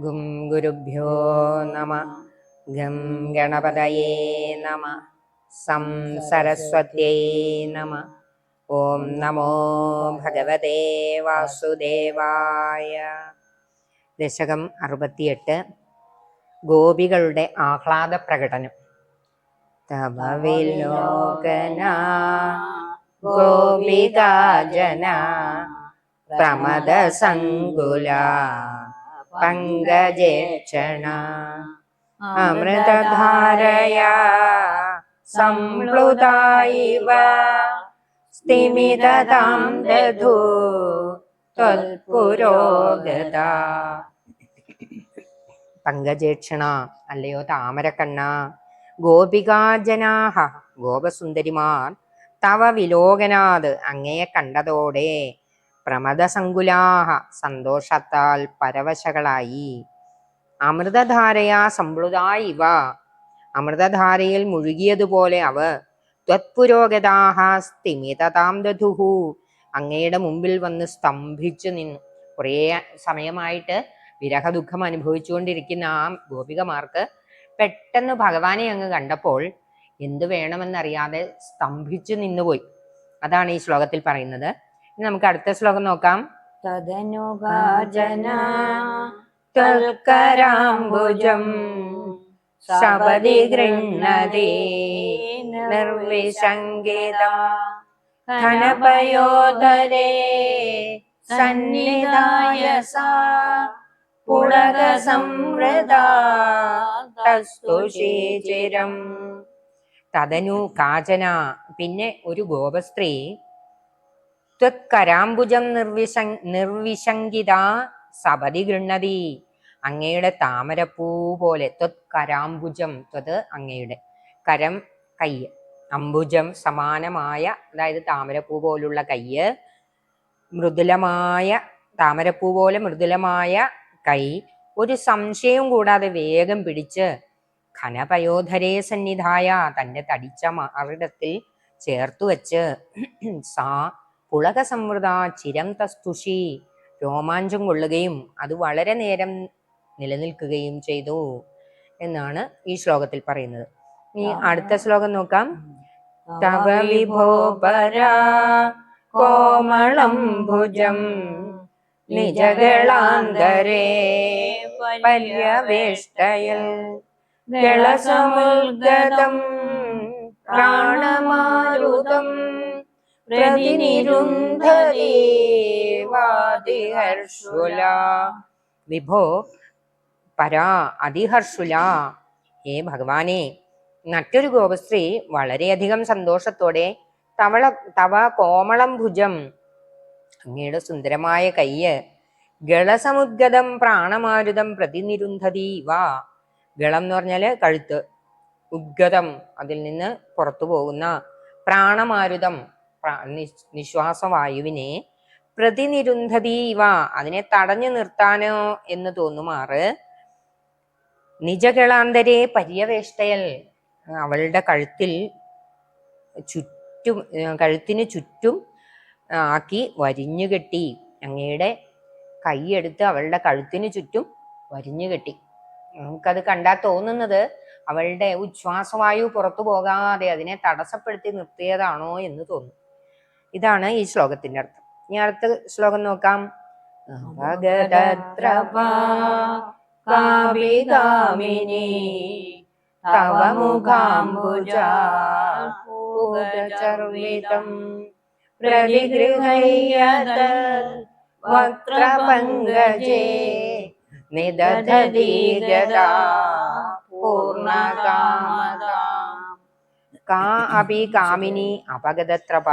ഗും ഗുരുഭ്യോ നമ. ഗം ഗണപതയേ നമ. സം സരസ്വത്യേ നമ. ഓം നമോ ഭഗവതേ വാസുദേവായ. ദശകം അറുപത്തിയെട്ട്. ഗോപികളുടെ ആഹ്ലാദ പ്രകടനം. തമവിലോകന ഗോപികാജന പ്രമദ പങ്കജേക്ഷണ. അമൃതധാരയാ സംപ്ലുതായിവ സ്ഥിമിതതാം ദധു ത്വൽപുരോഗത. പങ്കജേക്ഷണ അല്ലയോ താമരക്കണ്ണ ഗോപികാജനാഹ ഗോപസുന്ദരിമാർ തവ വിലോകനാത് അങ്ങയെ കണ്ടതോടെ പ്രമദസങ്കുലാഹ സന്തോഷത്താൽ പരവശകളായി. അമൃതധാരയാ സംപ്ലുതായി ഇവ. അമൃതധാരയിൽ മുഴുകിയതുപോലെ അവ. ത്വത്പുരോഗതാഹ സ്ഥിമിതതാം ദധുഹു. അങ്ങയുടെ മുമ്പിൽ വന്ന് സ്തംഭിച്ചു നിന്നു. കുറേ സമയമായിട്ട് വിരഹ ദുഃഖം അനുഭവിച്ചുകൊണ്ടിരിക്കുന്ന ആ ഗോപികമാർക്ക് പെട്ടെന്ന് ഭഗവാനെ അങ്ങ് കണ്ടപ്പോൾ എന്ത് വേണമെന്നറിയാതെ സ്തംഭിച്ചു നിന്നുപോയി. അതാണ് ഈ ശ്ലോകത്തിൽ പറയുന്നത്. ഇനി നമുക്ക് അടുത്ത ശ്ലോകം നോക്കാം. തദനുഗാജന തൽക്കരാംബുജം ശബരി ഗൃഹ്ണതേ നിർവിശങ്കിതം ധനപയോധരേ സന്നിധായ സാ പുളക സംവൃതാ തദനു കാചന പിന്നെ ഒരു ഗോപസ്ത്രീ ത്വത്കരാംബുജം നിർവിശ നിർവിശങ്കിത സപതി ഗൃണ്ണതി അങ്ങയുടെ താമരപ്പൂ പോലെ ത്വക്കരാംബുജം ത്വത് അങ്ങയുടെ കരം കയ്യ്. അംബുജം സമാനമായ അതായത് താമരപ്പൂ പോലുള്ള കയ്യ്. മൃദുലമായ താമരപ്പൂ പോലെ മൃദുലമായ കൈ. ഒരു സംശയവും കൂടാതെ വേഗം പിടിച്ച് ഘനപയോധരേ സന്നിധായ തന്റെ തടിച്ച മാറിടത്തിൽ ചേർത്തു വെച്ച് സാ പുളക സമൃദ്ധ ചിരം തസ്തുഷി രോമാഞ്ചം കൊള്ളുകയും അത് വളരെ നേരം നിലനിൽക്കുകയും ചെയ്തു എന്നാണ് ഈ ശ്ലോകത്തിൽ പറയുന്നത്. ഇനി അടുത്ത ശ്ലോകം നോക്കാം. തവ വിഭോ പരാ കോമളം ഭുജം നിജകളാന്തരേ പര്യവേഷ്ടയൽ ഗളസമുദ്ഗതം പ്രാണമാരുതം പ്രതിനിരുന്ധരീവാതിഹർഷുല വിഭോ പരാ അതിഹർഷുല. ഹേ ഭഗവാനെ മറ്റൊരു ഗോപസ്ത്രീ വളരെയധികം സന്തോഷത്തോടെ തവള തവ കോമളം ഭുജം അങ്ങയുടെ സുന്ദരമായ കയ്യ് ഗളസമുദ്ഗതം പ്രാണമാരുതം പ്രതിനിരുന്ധതി വാ. ഗളം എന്ന് പറഞ്ഞാൽ കഴുത്ത് ഉദ്ഗതം അതിൽ നിന്ന് പുറത്തു പോകുന്ന പ്രാണമാരുതം നിശ്വാസവായുവിനെ പ്രതിനിരുന്ധതീവ അതിനെ തടഞ്ഞു നിർത്താനോ എന്ന് തോന്നുമാറ്. നിജകളാന്തരെ പര്യവേഷ്ടയൽ അവളുടെ കഴുത്തിൽ ചുറ്റും കഴുത്തിന് ചുറ്റും ആക്കി വരിഞ്ഞു കെട്ടി അങ്ങയുടെ കൈയെടുത്ത് അവളുടെ കഴുത്തിന് ചുറ്റും വരിഞ്ഞു കെട്ടി. നമുക്കത് കണ്ടാൽ തോന്നുന്നത് അവളുടെ ഉച്ഛ്വാസവായു പുറത്തു പോകാതെ അതിനെ തടസ്സപ്പെടുത്തി നിർത്തിയതാണോ എന്ന് തോന്നും. ഇതാണ് ഈ ശ്ലോകത്തിന്റെ അർത്ഥം. ഇനി അടുത്ത ശ്ലോകം നോക്കാം. ഭഗതത്ര കാമിനി തവ മുഖാംബുജാർവിതം പ്രതിഗൃഹയ്യത വക്രപങ്കജേ നിദധീഗതാ പൂർണകാമതാ കാ അപി കാമിനി അപഗതത്രപ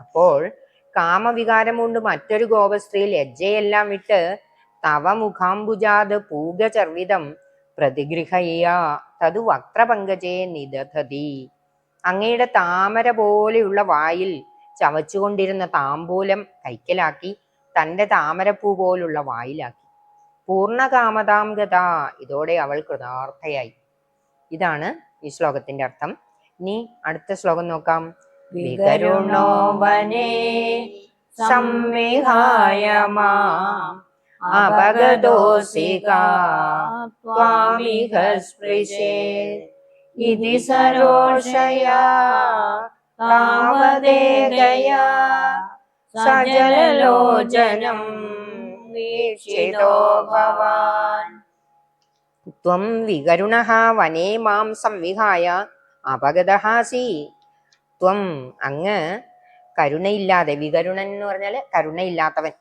അപ്പോൾ കാമവികാരം കൊണ്ട് മറ്റൊരു ഗോപസ്ത്രീ ലജ്ജയെല്ലാം വിട്ട് തവ മുഖാംബുജാത് പൂഗചർവിതം പ്രതിഗൃഹയ്യ തതു വക്രപങ്കജേ നിദധതി. അങ്ങയുടെ താമര പോലെയുള്ള വായിൽ ചവച്ചുകൊണ്ടിരുന്ന താമ്പൂലം കൈക്കലാക്കി തന്റെ താമരപ്പൂ പോലുള്ള വായിലാക്കി. പൂർണകാമതാം ഗത ഇതോടെ അവൾ കൃതാർത്ഥയായി. ഇതാണ് ഈ ശ്ലോകത്തിന്റെ അർത്ഥം. ഇനി അടുത്ത ശ്ലോകം നോക്കാം. വികരുണോ വനേ സംവിഹായ മാം अपगतोऽसिका त्वामिह स्पृशेत् इति सरोषया तावदेकया सजललोचनं वीक्षितो भवान् त्वं വികരുണഃ വനേ മാം സംവിഹായ അപഗതഹാസി ത്വം അങ്ങ് കരുണയില്ലാതെ വികരുണൻ എന്ന് പറഞ്ഞാൽ കരുണയില്ലാത്തവൻ.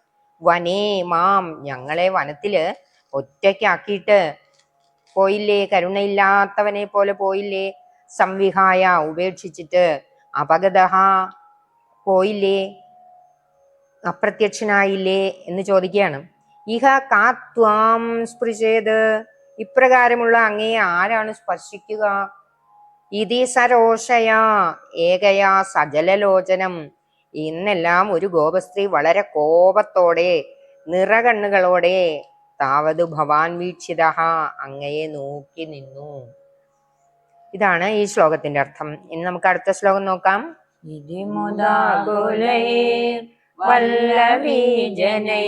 വനേ മാം ഞങ്ങളെ വനത്തിൽ ഒറ്റയ്ക്കാക്കിയിട്ട് പോയില്ലേ? കരുണയില്ലാത്തവനെ പോലെ പോയില്ലേ? സംവിഹായ ഉപേക്ഷിച്ചിട്ട് അപഗത പോയില്ലേ? അപ്രത്യക്ഷനായില്ലേ? എന്ന് ചോദിക്കുകയാണ്. ഇഹ കാത്വാം സ്പൃശേത്? ഇപ്രകാരമുള്ള അങ്ങയെ ആരാണ് സ്പർശിക്കുക? ഇതി സരോഷയാ ഏകയാ സജലലോചനം. ഇന്നെല്ലാം ഒരു ഗോപസ്ത്രീ വളരെ കോപത്തോടെ നിറകണ്ണുകളോടെ താവതു ഭവാൻ വീക്ഷിത അങ്ങയെ നോക്കി നിന്നു. ഇതാണ് ഈ ശ്ലോകത്തിന്റെ അർത്ഥം. ഇനി നമുക്ക് അടുത്ത ശ്ലോകം നോക്കാം. വല്ലവീജനൈ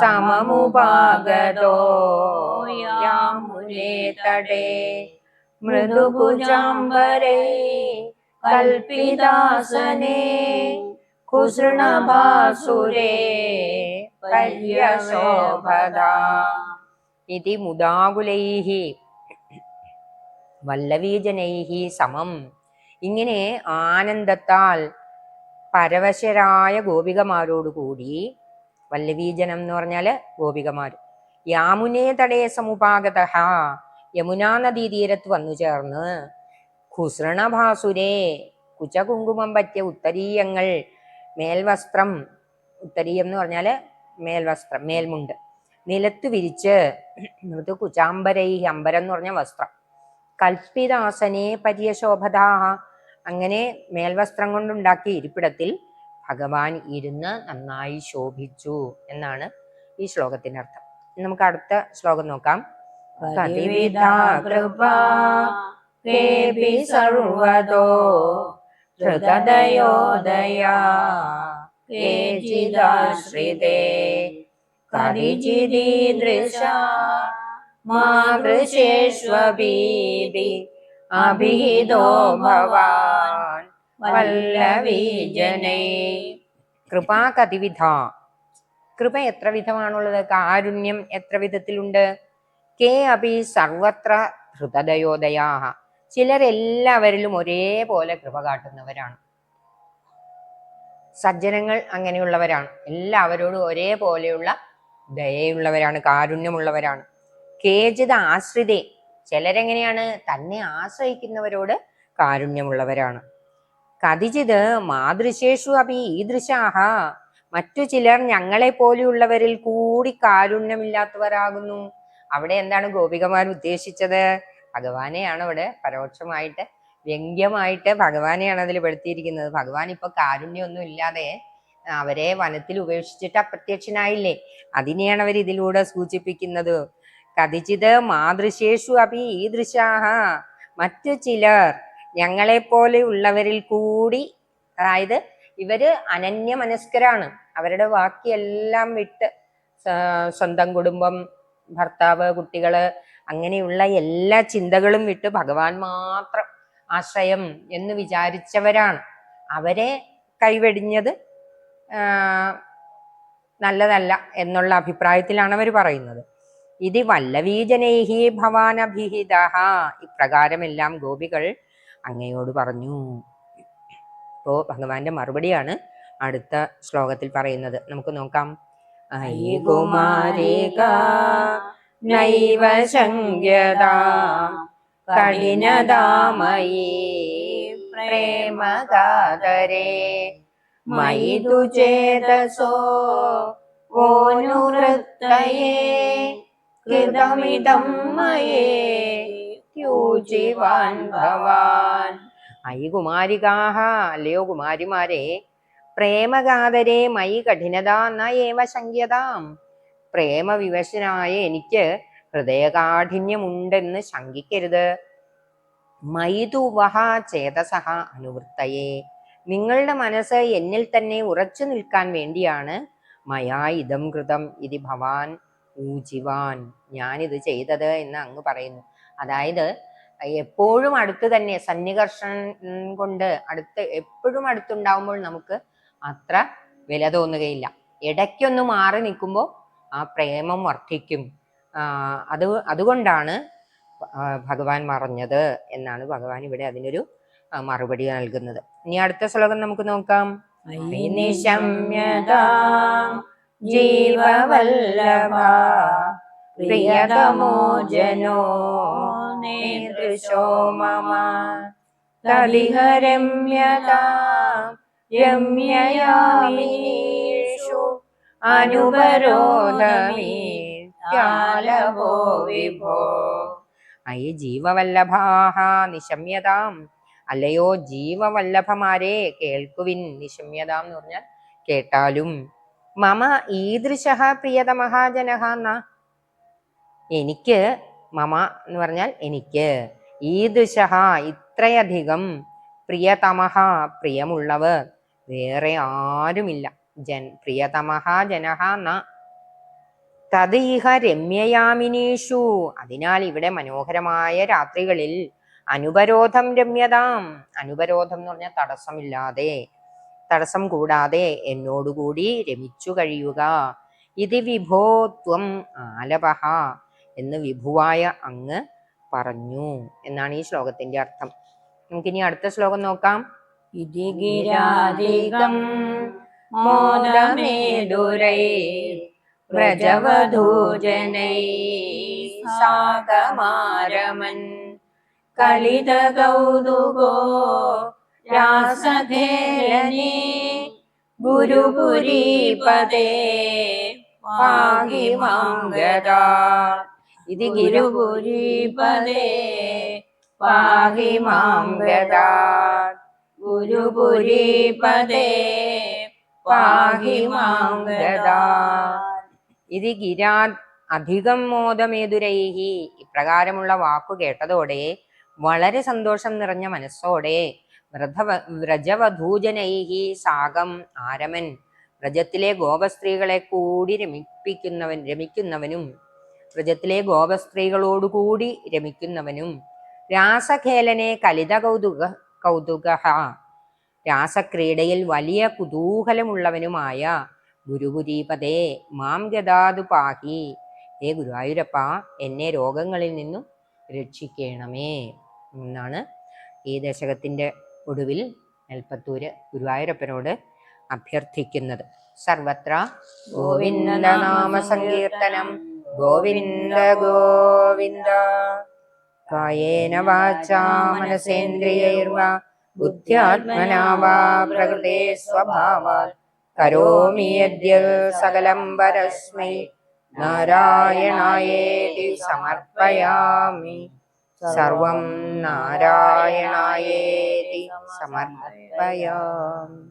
സമമുപാഗതോ തടേ. മൃദുകുജാംബരേ കൽപ്പിതാസനേ കുസൃണഭാസുരേ പര്യശോഭദാ ഇതി മുദാകുലൈः വല്ലവീജനൈः സമം. ഇങ്ങനെ ആനന്ദത്താൽ പരവശരായ ഗോപികമാരോടുകൂടി വല്ലവീജനം എന്ന് പറഞ്ഞാൽ ഗോപികമാർ യാമുനേ തടേ സമുപാഗത യമുനാ നദീതീരത്ത് വന്നു ചേർന്ന്. ഖുസൃണഭാസുരേ കുചകുങ്കുമം പറ്റിയ ഉത്തരീയങ്ങൾ മേൽവസ്ത്രം ഉത്തരീയം എന്ന് പറഞ്ഞാൽ മേൽവസ്ത്രം മേൽമുണ്ട്. നിലത്ത് വിരിച്ച് മൃദു കുചാംബരൈ അമ്പരം എന്ന് പറഞ്ഞ വസ്ത്രം. കൽപ്പിതാസനെ പര്യശോഭതാഹ അങ്ങനെ മേൽവസ്ത്രം കൊണ്ടുണ്ടാക്കിയ ഇരിപ്പിടത്തിൽ ഭഗവാൻ ഇരുന്ന് നന്നായി ശോഭിച്ചു എന്നാണ് ഈ ശ്ലോകത്തിന്റെ അർത്ഥം നമുക്ക് അടുത്ത ശ്ലോകം നോക്കാം. പതിവിതാ കൃപ കേപി സർവതോ ഹൃതയോദയാ കേചിദാശ്രിതേ കതിചിദീദൃശ മാ കൃശേഷ്വീതി അഭിഹിതോ ഭവാൻ വല്ലവീജനേ കൃപാ കതിവിധ. കൃപ എത്ര വിധമാണുള്ളത്? കാരുണ്യം എത്ര വിധത്തിലുണ്ട്? കേ അപി സർവത്ര ഹൃതദയോദയാഹ ചിലരെല്ലാവരിലും ഒരേപോലെ കൃപ കാട്ടുന്നവരാണ്. സജ്ജനങ്ങൾ അങ്ങനെയുള്ളവരാണ്. എല്ലാവരോടും ഒരേപോലെയുള്ള ദയയുള്ളവരാണ് കാരുണ്യമുള്ളവരാണ്. കേജിത ആശ്രിതേ ചിലരെങ്ങനെയാണ് തന്നെ ആശ്രയിക്കുന്നവരോട് കാരുണ്യമുള്ളവരാണ്. കഥിജിത് മാതൃശേഷു അപി ഈദൃശാഹ. മറ്റു ചിലർ ഞങ്ങളെ പോലെയുള്ളവരിൽ കൂടി കാരുണ്യമില്ലാത്തവരാകുന്നു. അവിടെ എന്താണ് ഗോപികമാർ ഉദ്ദേശിച്ചത്? ഭഗവാനെയാണ് അവിടെ പരോക്ഷമായിട്ട് വ്യംഗ്യമായിട്ട് ഭഗവാനെയാണ് അതിൽ പെടുത്തിയിരിക്കുന്നത്. ഭഗവാൻ ഇപ്പൊ കാരുണ്യമൊന്നും ഇല്ലാതെ അവരെ വനത്തിൽ ഉപേക്ഷിച്ചിട്ട് അപ്രത്യക്ഷനായില്ലേ? അതിനെയാണ് അവർ ഇതിലൂടെ സൂചിപ്പിക്കുന്നത്. കതിചിത് മാതൃശേഷു അപി ദൃശാഹ മറ്റു ചിലർ പോലെയുള്ളവരിൽ കൂടി അതായത് ഇവർ അനന്യമനസ്കരാണ്. അവരുടെ ബാക്കിയെല്ലാം വിട്ട് സ്വന്തം കുടുംബം ഭർത്താവ് കുട്ടികൾ അങ്ങനെയുള്ള എല്ലാ ചിന്തകളും വിട്ട് ഭഗവാൻ മാത്രം ആശ്രയം എന്ന് വിചാരിച്ചവരാണ്. അവരെ കൈവെടിഞ്ഞത് നല്ലതല്ല എന്നുള്ള അഭിപ്രായത്തിലാണ് അവർ പറയുന്നത്. ഇത് വല്ലവീജനൈഹി ഭവാനഭിഹിത ഇപ്രകാരമെല്ലാം ഗോപികൾ അങ്ങയോട് പറഞ്ഞു. ഇപ്പോ ഭഗവാന്റെ മറുപടിയാണ് അടുത്ത ശ്ലോകത്തിൽ പറയുന്നത്. നമുക്ക് നോക്കാം. അയി കുമാരിക നൈവ ശങ്ക്യതാ കഠിനതാമയീ പ്രേമകാതരേ മയി തു ചേതസോ ഓനുവൃത്തയേ കൃതമിതം മയേ ൂജിവാൻ ഭവാൻ. ഐ കുമാരികാഹ അല്ലയോ കുമാരിമാരെ പ്രേമഗാതരെ മൈ കഠിനത ഏവ ശങ്ക്യതാം. പ്രേമവിവശനായ എനിക്ക് ഹൃദയകാഠിന്യമുണ്ടെന്ന് ശങ്കിക്കരുത്. മൈതുവഹ ചേതസഹ അനുവൃത്തയെ. നിങ്ങളുടെ മനസ്സ് എന്നിൽ തന്നെ ഉറച്ചു നിൽക്കാൻ വേണ്ടിയാണ് മയാ ഇതം കൃതം ഇതി ഭവാൻ ഊജിവാൻ. ഞാനിത് ചെയ്തത് എന്ന് അങ്ങ് പറയുന്നു. അതായത് എപ്പോഴും അടുത്ത് തന്നെ സന്നികർഷൻ കൊണ്ട് അടുത്ത് എപ്പോഴും അടുത്തുണ്ടാവുമ്പോൾ നമുക്ക് അത്ര വില തോന്നുകയില്ല. ഇടയ്ക്കൊന്ന് മാറി നിൽക്കുമ്പോൾ ആ പ്രേമം വർദ്ധിക്കും. അത് അതുകൊണ്ടാണ് ഭഗവാൻ മറഞ്ഞത് എന്നാണ് ഭഗവാൻ ഇവിടെ അതിനൊരു മറുപടി നൽകുന്നത്. ഇനി അടുത്ത ശ്ലോകം നമുക്ക് നോക്കാം. ജീവവല്ലഭ പ്രിയതമോ ജനോ നേതൃശോ മമ തലിഹരമ്യതാ രമ്യയാമിനീഷു അനുപരോധമീ വിഭോ. അയ ജീവവല്ലഭാഹ നിശമ്യതാം. അല്ലയോ ജീവവല്ലഭമാരെ കേൾക്കുവിൻ നിശമ്യതാം എന്ന് പറഞ്ഞാൽ കേട്ടാലും. മമ ഈദൃശ പ്രിയത മഹാജനഹ എന്ന? എനിക്ക് മമ എന്ന് പറഞ്ഞാൽ എനിക്ക്. ഈദൃശ ഇത്രയധികം പ്രിയതമഹ പ്രിയമുള്ളവർ. വേറെ ആരുമില്ല. ജൻ പ്രിയതമഹ ജനഹ ന. തത് രമ്യയാമിനീഷു. അതിനാൽ ഇവിടെ മനോഹരമായ രാത്രികളിൽ അനുപരോധം രമ്യതാം. അനുപരോധം എന്ന് പറഞ്ഞാൽ തടസ്സമില്ലാതെ തടസ്സം കൂടാതെ എന്നോടുകൂടി രമിച്ചു കഴിയുക. ഇത് വിഭോത്വം ആലപഹ എന്ന് വിഭുവായ അങ്ങ് പറഞ്ഞു. എന്നാണ് ഈ ശ്ലോകത്തിന്റെ അർത്ഥം. നമുക്കിനി അടുത്ത ശ്ലോകം നോക്കാം. ഇതി ഗിരാധികം മോദമേതുരൈ വ്രജവധൂജനൈ സാഗമാരമൻ കളിത കൗതുകോ രാസഖേലനേ ഗുരുപുരീപദേ പാകി മാംഗതാ ഇത് ഗിരു ഗുരുപുരീപദേ പാഹി മാം ഗതാ ഗുരുപുരീപദേ പാഹി ഇത് അധികം മോദമേതുരൈഹി ഇപ്രകാരമുള്ള വാക്കു കേട്ടതോടെ വളരെ സന്തോഷം നിറഞ്ഞ മനസ്സോടെ വ്രജവധൂജനൈഹി സാഗം ആരമൻ. വ്രജത്തിലെ ഗോപസ്ത്രീകളെ കൂടി രമിപ്പിക്കുന്നവൻ രമിക്കുന്നവനും വ്രജത്തിലെ ഗോപസ്ത്രീകളോടുകൂടി രമിക്കുന്നവനും. രാസഖേലനെ കലിത കൗതുക കൗതുക. രാസക്രീഡയിൽ വലിയ കുതൂഹലമുള്ളവനുമായ ഗുരുപുരീപതേ മാം ഗതാതു പാഹി. ഏ ഗുരുവായൂരപ്പ എന്നെ രോഗങ്ങളിൽ നിന്നും രക്ഷിക്കണമേ എന്നാണ് ഈ ദശകത്തിന്റെ ഒടുവിൽ നെൽപ്പത്തൂര് ഗുരുവായൂരപ്പനോട് അഭ്യർത്ഥിക്കുന്നത്. സർവത്ര ഗോവിന്ദനാമ സങ്കീർത്തനം. ഗോവിന്ദ ഗോവിന്ദ. കായേന വാചാ മനസേന്ദ്രിയൈർവാ ബുദ്ധ്യാത്മനാ വാ പ്രകൃതേ സ്വഭാവാത്. കരോമി യദ്യ സകലം പരസ്മൈ നാരായണായേതി സമർപ്പയാമി. സർവം നാരായണായേതി സമർപ്പയാമി.